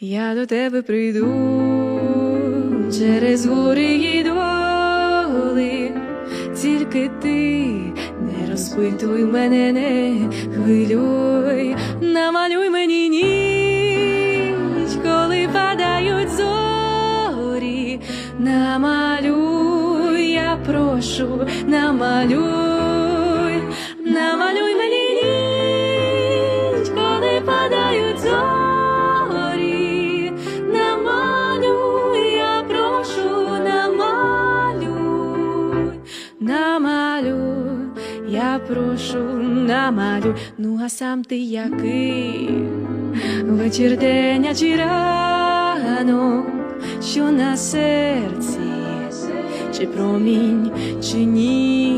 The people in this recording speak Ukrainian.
Я до тебе прийду через гори й доли, тільки ти не розпитуй мене, не хвилюй, намалюй мені ніч, коли падають зорі, намалюй, я прошу, намалюй, намалюй, я прошу, намалюй, ну а сам ти який, вечір день а чи ранок, що на серці, чи промінь, чи ніч